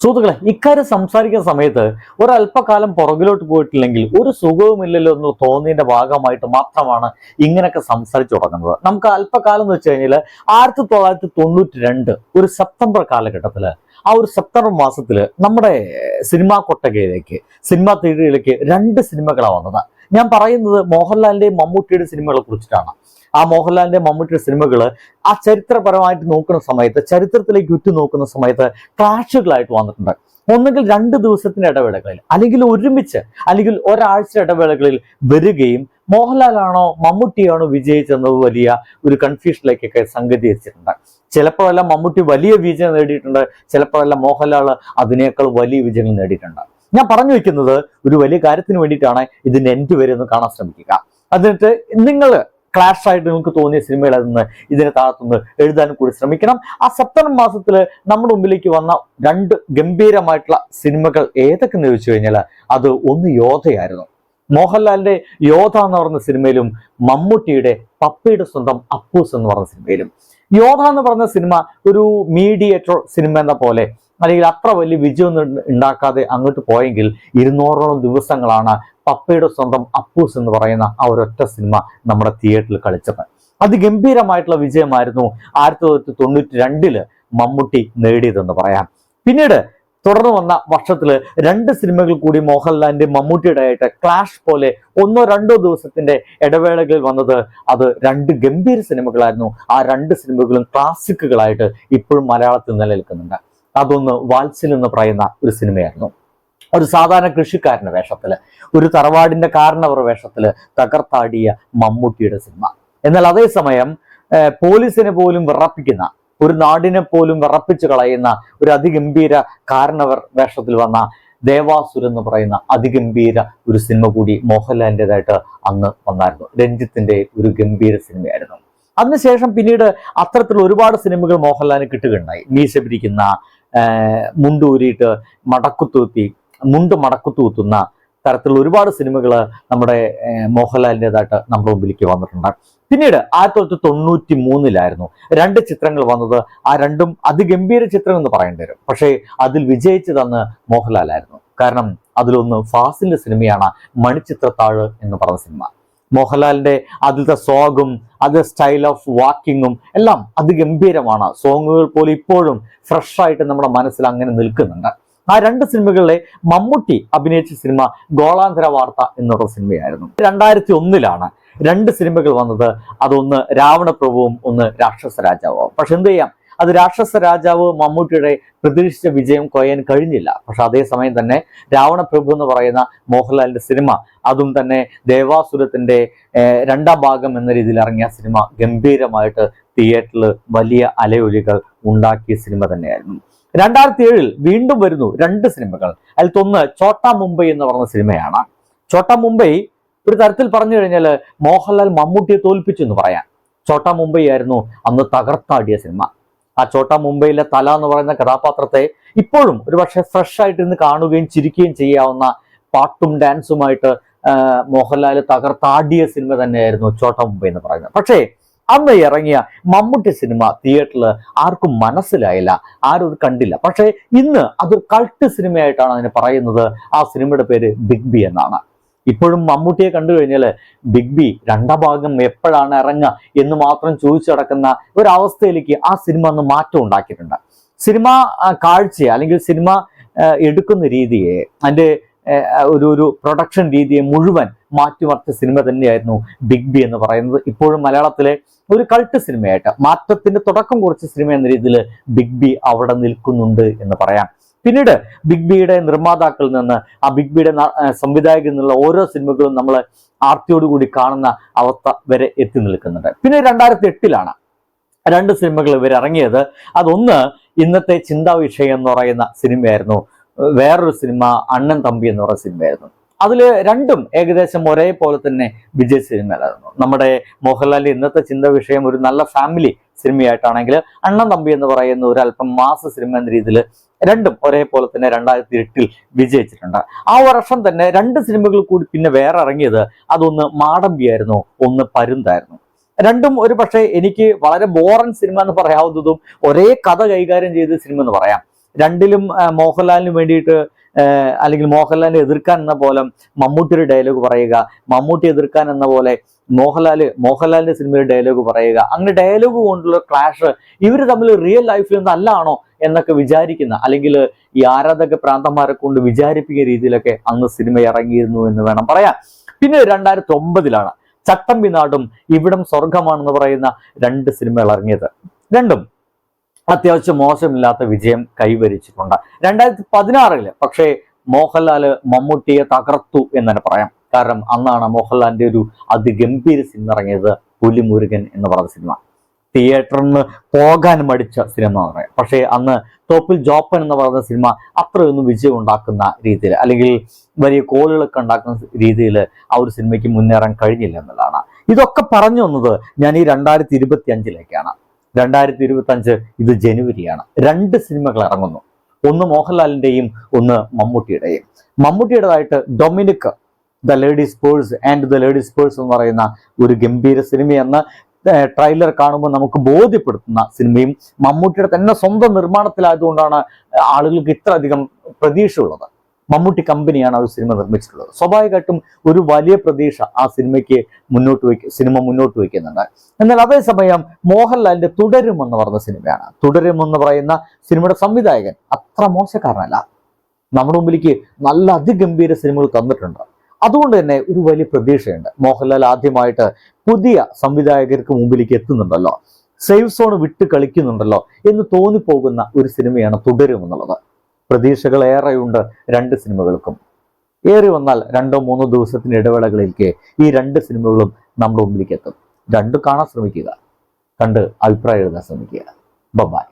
സുഹൃത്തുക്കളെ ഇക്കാര്യം സംസാരിക്കുന്ന സമയത്ത് ഒരല്പകാലം പുറകിലോട്ട് പോയിട്ടില്ലെങ്കിൽ ഒരു സുഖവുമില്ലല്ലോ എന്ന് തോന്നിയതിന്റെ ഭാഗമായിട്ട് മാത്രമാണ് ഇങ്ങനെയൊക്കെ സംസാരിച്ചു തുടങ്ങുന്നത്. നമുക്ക് അല്പകാലം എന്ന് വെച്ച് കഴിഞ്ഞാൽ ആയിരത്തി തൊള്ളായിരത്തി തൊണ്ണൂറ്റി രണ്ട് ഒരു സെപ്റ്റംബർ കാലഘട്ടത്തിൽ ആ ഒരു സെപ്റ്റംബർ മാസത്തിൽ നമ്മുടെ സിനിമാ കൊട്ടകയിലേക്ക് സിനിമാ തിയേറ്ററിലേക്ക് രണ്ട് സിനിമകളാണ് വന്നത്. ഞാൻ പറയുന്നത് മോഹൻലാലിന്റെയും മമ്മൂട്ടിയുടെയും സിനിമകളെ കുറിച്ചിട്ടാണ്. ആ മോഹൻലാലിന്റെ മമ്മൂട്ടിയുടെ സിനിമകൾ ആ ചരിത്രപരമായിട്ട് നോക്കുന്ന സമയത്ത് ചരിത്രത്തിലേക്ക് ഉറ്റു നോക്കുന്ന സമയത്ത് ക്ലാഷുകളായിട്ട് വന്നിട്ടുണ്ട്. ഒന്നുകിൽ രണ്ട് ദിവസത്തിന്റെ ഇടവേളകളിൽ അല്ലെങ്കിൽ ഒരുമിച്ച് അല്ലെങ്കിൽ ഒരാഴ്ച ഇടവേളകളിൽ വരികയും മോഹൻലാലാണോ മമ്മൂട്ടിയാണോ വിജയിച്ചെന്നത് വലിയ ഒരു കൺഫ്യൂഷനിലേക്കൊക്കെ സംഗതി എത്തിയിട്ടുണ്ട് ചിലപ്പോഴെല്ലാം മമ്മൂട്ടി വലിയ വിജയം നേടിയിട്ടുണ്ട് ചിലപ്പോഴെല്ലാം മോഹൻലാൽ അതിനേക്കാൾ വലിയ വിജയങ്ങൾ നേടിയിട്ടുണ്ട്. ഞാൻ പറഞ്ഞു വെക്കുന്നത് ഒരു വലിയ കാര്യത്തിന് വേണ്ടിയിട്ടാണ് ഇതിന്റെ എൻഡ് വരെ ഒന്ന് കാണാൻ ശ്രമിക്കുക. എന്നിട്ട് നിങ്ങൾ ക്ലാഷ് ആയിട്ട് നിങ്ങൾക്ക് തോന്നിയ സിനിമകൾ അതെന്ന് ഇതിനെ താഴത്തുനിന്ന് എഴുതാനും കൂടി ശ്രമിക്കണം. ആ സെപ്റ്റംബർ മാസത്തിൽ നമ്മുടെ മുമ്പിലേക്ക് വന്ന രണ്ട് ഗംഭീരമായിട്ടുള്ള സിനിമകൾ ഏതൊക്കെ എന്ന് ചോദിച്ചു കഴിഞ്ഞാൽ അത് ഒന്ന് യോധയായിരുന്നു. മോഹൻലാലിന്റെ യോധ എന്ന് പറഞ്ഞ സിനിമയിലും മമ്മൂട്ടിയുടെ പപ്പയുടെ സ്വന്തം അപ്പൂസ് എന്ന് പറഞ്ഞ സിനിമയിലും യോധ എന്ന് പറഞ്ഞ സിനിമ ഒരു മീഡിയേറ്റർ സിനിമ എന്ന പോലെ അല്ലെങ്കിൽ അത്ര വലിയ വിജയമൊന്നും ഉണ്ടാക്കാതെ അങ്ങോട്ട് പോയെങ്കിൽ ഇരുന്നൂറോളം ദിവസങ്ങളാണ് പപ്പയുടെ സ്വന്തം അപ്പൂസ് എന്ന് പറയുന്ന ആ ഒരൊറ്റ സിനിമ നമ്മുടെ തിയേറ്ററിൽ കളിച്ചത്. അതിഗംഭീരമായിട്ടുള്ള വിജയമായിരുന്നു ആയിരത്തി തൊള്ളായിരത്തി തൊണ്ണൂറ്റി രണ്ടിൽ മമ്മൂട്ടി നേടിയതെന്ന് പറയാം. പിന്നീട് തുടർന്ന് വന്ന വർഷത്തിൽ രണ്ട് സിനിമകൾ കൂടി മോഹൻലാലിന്റെ മമ്മൂട്ടിയുടെ ആയിട്ട് ക്ലാഷ് പോലെ ഒന്നോ രണ്ടോ ദിവസത്തിന്റെ ഇടവേളകളിൽ വന്നത് അത് രണ്ട് ഗംഭീര സിനിമകളായിരുന്നു. ആ രണ്ട് സിനിമകളും ക്ലാസിക്കുകളായിട്ട് ഇപ്പോഴും മലയാളത്തിൽ നിലനിൽക്കുന്നുണ്ട്. അതൊന്ന് വാത്സൽ എന്ന് പറയുന്ന ഒരു സിനിമയായിരുന്നു. ഒരു സാധാരണ കൃഷിക്കാരന്റെ വേഷത്തിൽ ഒരു തറവാടിന്റെ കാരണവർ വേഷത്തിൽ തകർത്താടിയ മമ്മൂട്ടിയുടെ സിനിമ. എന്നാൽ അതേസമയം പോലീസിനെ പോലും വിറപ്പിക്കുന്ന ഒരു നാടിനെ പോലും വിറപ്പിച്ചു കളയുന്ന ഒരു അതിഗംഭീര കാരണവർ വേഷത്തിൽ വന്ന ദേവാസുർ എന്ന് പറയുന്ന അതിഗംഭീര ഒരു സിനിമ കൂടി മോഹൻലാലിന്റെതായിട്ട് അന്ന് വന്നായിരുന്നു. രഞ്ജിത്തിന്റെ ഒരു ഗംഭീര സിനിമയായിരുന്നു. അതിനുശേഷം പിന്നീട് അത്തരത്തിലുള്ള ഒരുപാട് സിനിമകൾ മോഹൻലാലിന് കിട്ടുകയുണ്ടായി. മീശ പിരിക്കുന്ന മുണ്ടൂരിയിട്ട് മടക്കുത്തൂത്തി മുണ്ട് മടക്കുത്തൂത്തുന്ന തരത്തിലുള്ള ഒരുപാട് സിനിമകൾ നമ്മുടെ മോഹൻലാലിന്റെതായിട്ട് നമ്മുടെ മുമ്പിലേക്ക് വന്നിട്ടുണ്ട്. പിന്നീട് ആയിരത്തി തൊള്ളായിരത്തി തൊണ്ണൂറ്റി മൂന്നിലായിരുന്നു രണ്ട് ചിത്രങ്ങൾ വന്നത്. ആ രണ്ടും അതിഗംഭീര ചിത്രം എന്ന് പറയേണ്ടി വരും. പക്ഷേ അതിൽ വിജയിച്ചതെന്ന് മോഹൻലാലായിരുന്നു. കാരണം അതിലൊന്ന് ഫാസിലിന്റെ സിനിമയാണ് മണിച്ചിത്രത്താഴ് എന്ന് പറഞ്ഞ സിനിമ. മോഹൻലാലിന്റെ അതിലത്തെ സോങ്ങും അത് സ്റ്റൈൽ ഓഫ് വാക്കിങ്ങും എല്ലാം അതിഗംഭീരമാണ്. സോങ്ങുകൾ പോലും ഇപ്പോഴും ഫ്രഷ് ആയിട്ട് നമ്മുടെ മനസ്സിൽ അങ്ങനെ നിൽക്കുന്നുണ്ട്. ആ രണ്ട് സിനിമകളിലെ മമ്മൂട്ടി അഭിനയിച്ച സിനിമ ഗോളാന്തര വാർത്ത എന്നുള്ള സിനിമയായിരുന്നു. രണ്ടായിരത്തി ഒന്നിലാണ് രണ്ട് സിനിമകൾ വന്നത്. അതൊന്ന് രാവണപ്രഭുവും ഒന്ന് രാക്ഷസ രാജാവും. പക്ഷെ എന്ത് ചെയ്യാം? അത് രാക്ഷസ രാജാവ് മമ്മൂട്ടിയുടെ പ്രതീക്ഷിച്ച വിജയം കൊയ്യാൻ കഴിഞ്ഞില്ല. പക്ഷെ അതേസമയം തന്നെ രാവണപ്രഭു എന്ന് പറയുന്ന മോഹൻലാലിന്റെ സിനിമ അതും തന്നെ ദേവാസുരത്തിന്റെ രണ്ടാം ഭാഗം എന്ന രീതിയിൽ ഇറങ്ങിയ സിനിമ ഗംഭീരമായിട്ട് തിയേറ്ററിൽ വലിയ അലയൊലികൾ ഉണ്ടാക്കിയ സിനിമ തന്നെയായിരുന്നു. രണ്ടായിരത്തി ഏഴിൽ വീണ്ടും വരുന്നു രണ്ട് സിനിമകൾ. അതിലത്തൊന്ന് ചോട്ടാ മുംബൈ എന്ന് പറഞ്ഞ സിനിമയാണ്. ചോട്ടാ മുംബൈ ഒരു തരത്തിൽ പറഞ്ഞു കഴിഞ്ഞാൽ മോഹൻലാൽ മമ്മൂട്ടിയെ തോൽപ്പിച്ചു എന്ന് പറയാം. ചോട്ടാ മുംബൈ ആയിരുന്നു അന്ന് തകർത്താടിയ സിനിമ. ആ ചോട്ടാ മുംബൈയിലെ തല എന്ന് പറയുന്ന കഥാപാത്രത്തെ ഇപ്പോഴും ഒരു പക്ഷേ ഫ്രഷ് ഇന്ന് കാണുകയും ചിരിക്കുകയും ചെയ്യാവുന്ന പാട്ടും ഡാൻസുമായിട്ട് മോഹൻലാൽ തകർത്താടിയ സിനിമ തന്നെയായിരുന്നു ചോട്ടാ മുംബൈ എന്ന് പറയുന്നത്. പക്ഷേ അന്ന് ഇറങ്ങിയ മമ്മൂട്ടി സിനിമ തിയേറ്ററിൽ ആർക്കും മനസ്സിലായില്ല ആരും കണ്ടില്ല. പക്ഷേ ഇന്ന് അതൊരു കൾട്ട് സിനിമയായിട്ടാണ് അതിന് പറയുന്നത്. ആ സിനിമയുടെ പേര് ബിഗ് ബി എന്നാണ്. ഇപ്പോഴും മമ്മൂട്ടിയെ കണ്ടു കഴിഞ്ഞാൽ ബിഗ് ബി രണ്ടാം ഭാഗം എപ്പോഴാണ് ഇറങ്ങുക എന്ന് മാത്രം ചോദിച്ചു നടക്കുന്ന ഒരവസ്ഥയിലേക്ക് ആ സിനിമ അന്ന് മാറ്റം ഉണ്ടാക്കിയിട്ടുണ്ട്. സിനിമ കാഴ്ചയെ അല്ലെങ്കിൽ സിനിമ എടുക്കുന്ന രീതിയെ അതിന്റെ ഒരു ഒരു പ്രൊഡക്ഷൻ രീതിയെ മുഴുവൻ മാറ്റിമറിച്ച സിനിമ തന്നെയായിരുന്നു ബിഗ് ബി എന്ന് പറയുന്നത്. ഇപ്പോഴും മലയാളത്തിലെ ഒരു കൾട്ട് സിനിമയായിട്ട് മാറ്റത്തിന്റെ തുടക്കം കുറിച്ച സിനിമ എന്ന രീതിയിൽ ബിഗ് ബി അവിടെ നിൽക്കുന്നുണ്ട് എന്ന് പറയാം. പിന്നീട് ബിഗ് ബിയുടെ നിർമ്മാതാക്കളിൽ നിന്ന് ആ ബിഗ് ബിയുടെ സംവിധായകരിൽ നിന്നുള്ള ഓരോ സിനിമകളും നമ്മൾ ആർത്തിയോടുകൂടി കാണുന്ന അവസ്ഥ വരെ എത്തി നിൽക്കുന്നുണ്ട്. പിന്നെ രണ്ടായിരത്തി എട്ടിലാണ് രണ്ട് സിനിമകൾ ഇവർ ഇറങ്ങിയത്. അതൊന്ന് ഇന്നത്തെ ചിന്താ വിഷയം എന്ന് പറയുന്ന സിനിമയായിരുന്നു വേറൊരു സിനിമ അണ്ണൻ തമ്പി എന്ന് പറയുന്ന സിനിമയായിരുന്നു. അതിൽ രണ്ടും ഏകദേശം ഒരേപോലെ തന്നെ വിജയ സിനിമയിലായിരുന്നു. നമ്മുടെ മോഹൻലാലിന്റെ ഇന്നത്തെ ചിന്ത വിഷയം ഒരു നല്ല ഫാമിലി സിനിമയായിട്ടാണെങ്കിൽ അണ്ണൻ തമ്പി എന്ന് പറയുന്ന ഒരു അല്പം മാസ സിനിമ എന്ന രീതിയിൽ രണ്ടും ഒരേപോലെ തന്നെ രണ്ടായിരത്തി എട്ടിൽ വിജയിച്ചിട്ടുണ്ട്. ആ വർഷം തന്നെ രണ്ട് സിനിമകൾ കൂടി പിന്നെ വേറെ ഇറങ്ങിയത് അതൊന്ന് മാടമ്പിയായിരുന്നു ഒന്ന് പരുന്തായിരുന്നു. രണ്ടും ഒരു പക്ഷേ എനിക്ക് വളരെ ബോറൻ സിനിമ എന്ന് പറയാവുന്നതും ഒരേ കഥ കൈകാര്യം ചെയ്ത സിനിമ എന്ന് പറയാം. രണ്ടിലും മോഹൻലാലിന് വേണ്ടിയിട്ട് അല്ലെങ്കിൽ മോഹൻലാലിനെ എതിർക്കാൻ എന്ന പോലെ ഒരു ഡയലോഗ് പറയുക മമ്മൂട്ടി എതിർക്കാൻ എന്ന പോലെ മോഹൻലാൽ മോഹൻലാലിന്റെ സിനിമയിൽ ഡയലോഗ് പറയുക. അങ്ങനെ ഡയലോഗ് കൊണ്ടുള്ള ക്ലാഷ് ഇവർ തമ്മിൽ റിയൽ ലൈഫിൽ നല്ലതാണോ എന്നൊക്കെ വിചാരിക്കുന്ന അല്ലെങ്കിൽ ഈ ആരാധക പ്രാന്തന്മാരെ കൊണ്ട് വിചാരിപ്പിക്കുന്ന രീതിയിലൊക്കെ അന്ന് സിനിമ ഇറങ്ങിയിരുന്നു എന്ന് വേണം പറയാൻ. പിന്നെ രണ്ടായിരത്തി ഒമ്പതിലാണ് ചട്ടമ്പി നാടും ഇവിടം സ്വർഗമാണെന്ന് പറയുന്ന രണ്ട് സിനിമകൾ ഇറങ്ങിയത്. രണ്ടും. അത്യാവശ്യം മോശമില്ലാത്ത വിജയം കൈവരിച്ചിട്ടുണ്ട്. രണ്ടായിരത്തി പതിനാറിൽ പക്ഷേ മോഹൻലാൽ മമ്മൂട്ടിയെ തകർത്തു എന്ന് തന്നെ പറയാം. കാരണം അന്നാണ് മോഹൻലാലിന്റെ ഒരു അതിഗംഭീര സിനിമ ഇറങ്ങിയത് പുലിമുരുകൻ എന്ന് പറഞ്ഞ സിനിമ. തിയേറ്ററിൽ നിന്ന് പോകാൻ മടിച്ച സിനിമ എന്ന് പറയാം. പക്ഷേ അന്ന് തോപ്പിൽ ജോപ്പൻ എന്ന് പറയുന്ന സിനിമ അത്രയൊന്നും വിജയം ഉണ്ടാക്കുന്ന രീതിയിൽ അല്ലെങ്കിൽ വലിയ കോളുകളൊക്കെ ഉണ്ടാക്കുന്ന രീതിയിൽ ആ ഒരു സിനിമയ്ക്ക് മുന്നേറാൻ കഴിഞ്ഞില്ല എന്നുള്ളതാണ്. ഇതൊക്കെ പറഞ്ഞു വന്നത് ഞാൻ ഈ രണ്ടായിരത്തി ഇരുപത്തി അഞ്ചിലേക്കാണ് രണ്ടായിരത്തി ഇരുപത്തി അഞ്ച് ഇത് ജനുവരിയാണ്. രണ്ട് സിനിമകൾ ഇറങ്ങുന്നു. ഒന്ന് മോഹൻലാലിന്റെയും ഒന്ന് മമ്മൂട്ടിയുടെയും. മമ്മൂട്ടിയുടേതായിട്ട് Dominic the ladies purse and the ladies purse എന്ന് പറയുന്ന ഒരു ഗംഭീര സിനിമയെന്ന് ട്രെയിലർ കാണുമ്പോൾ നമുക്ക് ബോധ്യപ്പെടുത്തുന്ന സിനിമയും മമ്മൂട്ടിയുടെ തന്നെ സ്വന്തം നിർമ്മാണത്തിലായതുകൊണ്ടാണ് ആളുകൾക്ക് ഇത്ര അധികം പ്രതീക്ഷയുള്ളത്. മമ്മൂട്ടി കമ്പനിയാണ് ആ ഒരു സിനിമ നിർമ്മിച്ചിട്ടുള്ളത്. സ്വാഭാവികമായിട്ടും ഒരു വലിയ പ്രതീക്ഷ ആ സിനിമയ്ക്ക് മുന്നോട്ട് വയ്ക്കും സിനിമ മുന്നോട്ട് വയ്ക്കുന്നുണ്ട്. എന്നാൽ അതേസമയം മോഹൻലാലിന്റെ തുടരും എന്ന് പറഞ്ഞ സിനിമയാണ്. തുടരും എന്ന് പറയുന്ന സിനിമയുടെ സംവിധായകൻ അത്ര മോശക്കാരനല്ല. നമ്മുടെ മുമ്പിലേക്ക് നല്ല അതിഗംഭീര സിനിമകൾ തന്നിട്ടുണ്ട്. അതുകൊണ്ട് തന്നെ ഒരു വലിയ പ്രതീക്ഷയുണ്ട്. മോഹൻലാൽ ആദ്യമായിട്ട് പുതിയ സംവിധായകർക്ക് മുമ്പിലേക്ക് എത്തുന്നുണ്ടല്ലോ. സേഫ് സോൺ വിട്ട് കളിക്കുന്നുണ്ടല്ലോ എന്ന് തോന്നിപ്പോകുന്ന ഒരു സിനിമയാണ് തുടരും എന്നുള്ളത് പ്രതീക്ഷകൾ ഏറെയുണ്ട് രണ്ട് സിനിമകൾക്കും. ഏറി വന്നാൽ രണ്ടോ മൂന്നോ ദിവസത്തിന് ഇടവേളകളിലേക്ക് ഈ രണ്ട് സിനിമകളും നമ്മുടെ മുമ്പിലേക്ക് എത്തും. രണ്ടും കാണാൻ ശ്രമിക്കുക. കണ്ട് അഭിപ്രായം എഴുതാൻ ശ്രമിക്കുക. ബൈ